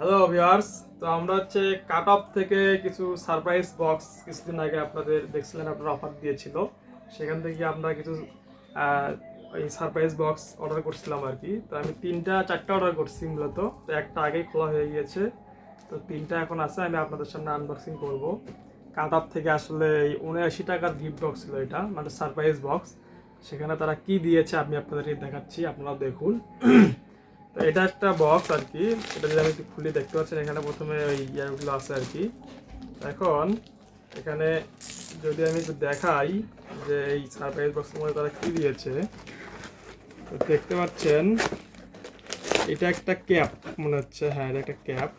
Hello viewers তো আমরা হচ্ছে কাট অফ থেকে কিছু সারপ্রাইজ বক্স কিছুদিন আগে আপনাদের দেখছিলেন, আপনারা অফার দিয়েছিল। সেখান থেকে আমরা কিছু এই সারপ্রাইজ বক্স অর্ডার করছিলাম আর কি তো আমি তিনটা, চারটা অর্ডার করছি মূলত। তো একটা আগেই খোলা হয়ে গিয়েছে। তো তিনটা এখন আছে, আমি আপনাদের সামনে আনবক্সিং করব। কাট অফ থেকে আসলে এই উনআশি টাকার গিফট বক্স ছিল এটা মানে সারপ্রাইজ বক্স সেখানে তারা কি দিয়েছে আমি আপনাদেরকে দেখাচ্ছি আপনারা দেখুন। তো এটা একটা বক্স আর কি এটা যদি আমি একটু খুলে, দেখতে পাচ্ছেন এখানে প্রথমে ওই ইয়ারগুলো আছে আর কি এখন এখানে যদি আমি একটু দেখাই যে এই সারপ্রাইজ বক্সের মধ্যে তারা কি দিয়েছে, তো দেখতে পাচ্ছেন, এটা একটা ক্যাপ মনে হচ্ছে। হ্যাঁ এটা একটা ক্যাপ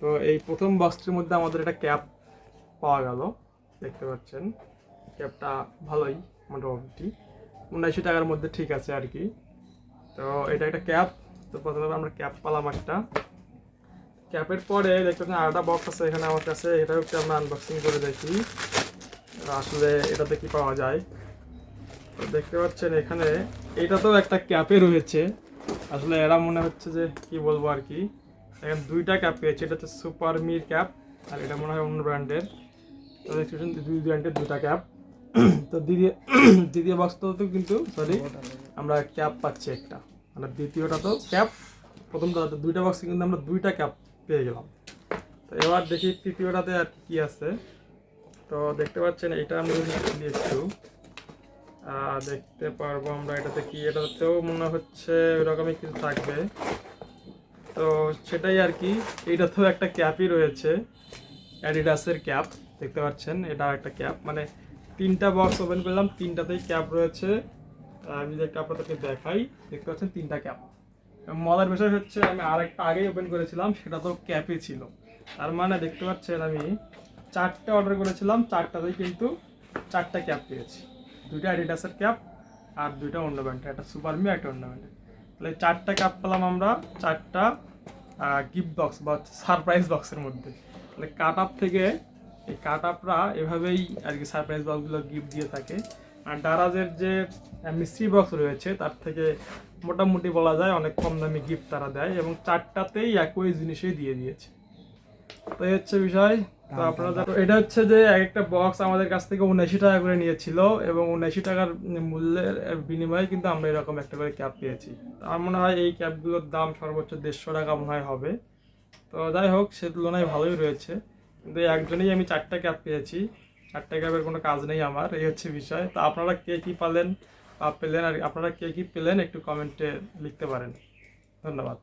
তো এই প্রথম বক্সটির মধ্যে আমাদের একটা ক্যাপ পাওয়া গেল। দেখতে পাচ্ছেন ক্যাপটা ভালোই, মোটামুটি। উনআশি টাকার মধ্যে ঠিক আছে আর কি তো এটা একটা ক্যাপ। তো প্রথমে আমরা ক্যাপ পালাম একটা। ক্যাপের পরে দেখতে পাচ্ছেন আরেকটা বক্স আছে এখানে আমার কাছে। এটাও একটু আমরা আনবক্সিং করে দেখি। আসলে এটাতে কি পাওয়া যায়? তো দেখতে পাচ্ছেন এখানে এটা তো একটা ক্যাপে রয়েছে। আসলে এরা মনে হচ্ছে যে কি বলব আর কি? এখানে দুইটা ক্যাপ পেয়েছে। এটা হচ্ছে সুপার মির ক্যাপ আর এটা মনে হয় অন্য ব্র্যান্ডের তো দেখতে পাচ্ছেন দুই ব্র্যান্ডের দুটা ক্যাপ। তো দ্বিতীয় দ্বিতীয় বক্সটাতেও কিন্তু সরি আমরা ক্যাপ পাচ্ছি একটা। মানে দ্বিতীয়টা তো ক্যাপ প্রথমটা তো দুইটা বক্সে কিন্তু আমরা দুইটা ক্যাপ পেয়ে গেলাম। তো এবার দেখি তৃতীয়টাতে আর কি আছে। তো দেখতে পাচ্ছেন, এটা আমরা যদি একটু দেখতে পারব আমরা এটাতে কি, এটাতেও মনে হচ্ছে ওরকমই কিছু থাকবে। তো সেটাই আর কি এইটাতেও একটা ক্যাপই রয়েছে। অ্যাডিডাসের ক্যাপ দেখতে পাচ্ছেন, এটা একটা ক্যাপ মানে তিনটা বক্স ওপেন করলাম, তিনটাতেই ক্যাপ রয়েছে। আমি যদি একটা আপনাদেরকে দেখাই, দেখতে পাচ্ছেন তিনটা ক্যাপ মজার বিষয় হচ্ছে, আমি আরেকটা আগেই ওপেন করেছিলাম, সেটা তো ক্যাপই ছিল। তার মানে দেখতে পাচ্ছেন আমি চারটে অর্ডার করেছিলাম, চারটাতেই কিন্তু চারটা ক্যাপ পেয়েছি। দুইটা অ্যাডিডাসের ক্যাপ আর দুইটা অন্য ব্র্যান্ডের একটা সুপার মি একটা অন্য ব্র্যান্ডের তাহলে চারটা ক্যাপ পেলাম আমরা, চারটা গিফট বক্স বা সারপ্রাইজ বক্সের মধ্যে। তাহলে কাট আপ থেকে এই কাট আপরা এভাবেই আর কি সারপ্রাইজ বক্সগুলো গিফট দিয়ে থাকে। আর ডারাজের যে মিস্ট্রি বক্স রয়েছে তার থেকে মোটামুটি বলা যায় অনেক কম দামি গিফট তারা দেয় এবং চারটাতেই একই জিনিসই দিয়ে দিয়েছে। তো এই হচ্ছে বিষয়। তো আপনারা দেখো, এটা হচ্ছে যে এক একটা বক্স আমাদের কাছ থেকে উনআশি টাকা করে নিয়েছিল এবং উনআশি টাকার মূল্যের বিনিময়ে কিন্তু আমরা এরকম একটা করে ক্যাপ পেয়েছি। আমার মনে হয় এই ক্যাপগুলোর দাম সর্বোচ্চ দেড়শো টাকা মনে হয় হবে। তো যাই হোক সে তুলনায় ভালোই রয়েছে। কিন্তু একজনেই আমি চারটা ক্যাপ পেয়েছি। চারটে ক্যাপের কোনো কাজ নেই আমার, এই হচ্ছে বিষয়। তো আপনারা কে কী পালেন বা পেলেন আর আপনারা কে কী পেলেন একটু কমেন্টে লিখতে পারেন। ধন্যবাদ।